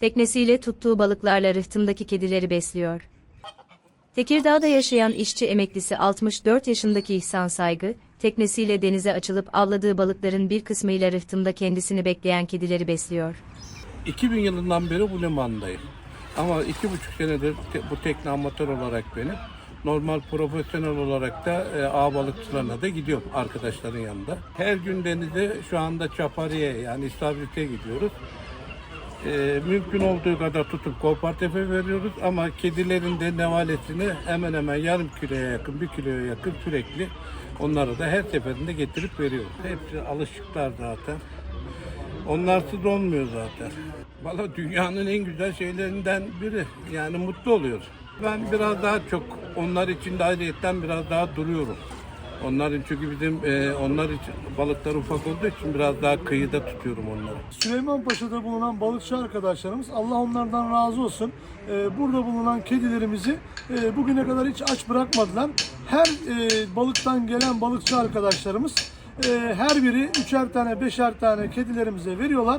Teknesiyle tuttuğu balıklarla rıhtımdaki kedileri besliyor. Tekirdağ'da yaşayan işçi emeklisi 64 yaşındaki İhsan Saygı, teknesiyle denize açılıp avladığı balıkların bir kısmıyla rıhtımda kendisini bekleyen kedileri besliyor. 2000 yılından beri bu limandayım. Ama iki buçuk senedir bu tekne amatör olarak benim. Normal profesyonel olarak da e, ağ balıkçılarına da gidiyorum arkadaşların yanında. Her gün denize şu anda Çapari'ye yani İstavrit'e gidiyoruz. E, mümkün olduğu kadar tutup kooperative veriyoruz ama kedilerin de nevalesini hemen hemen yarım kiloya yakın, bir kiloya yakın sürekli onlara da her seferinde getirip veriyoruz. Hepsi alışıklar zaten. Onlarsız olmuyor zaten. Valla dünyanın en güzel şeylerinden biri. Yani mutlu oluyoruz. Ben biraz daha çok onlar için de ayrıyetten biraz daha duruyorum. Onların çünkü bizim e, onlar için balıklar ufak olduğu için biraz daha kıyıda tutuyorum onları. Süleymanpaşa'da bulunan balıkçı arkadaşlarımız Allah onlardan razı olsun. Ee, burada bulunan kedilerimizi e, bugüne kadar hiç aç bırakmadılar. Her e, balıktan gelen balıkçı arkadaşlarımız e, her biri üçer tane beşer tane kedilerimize veriyorlar.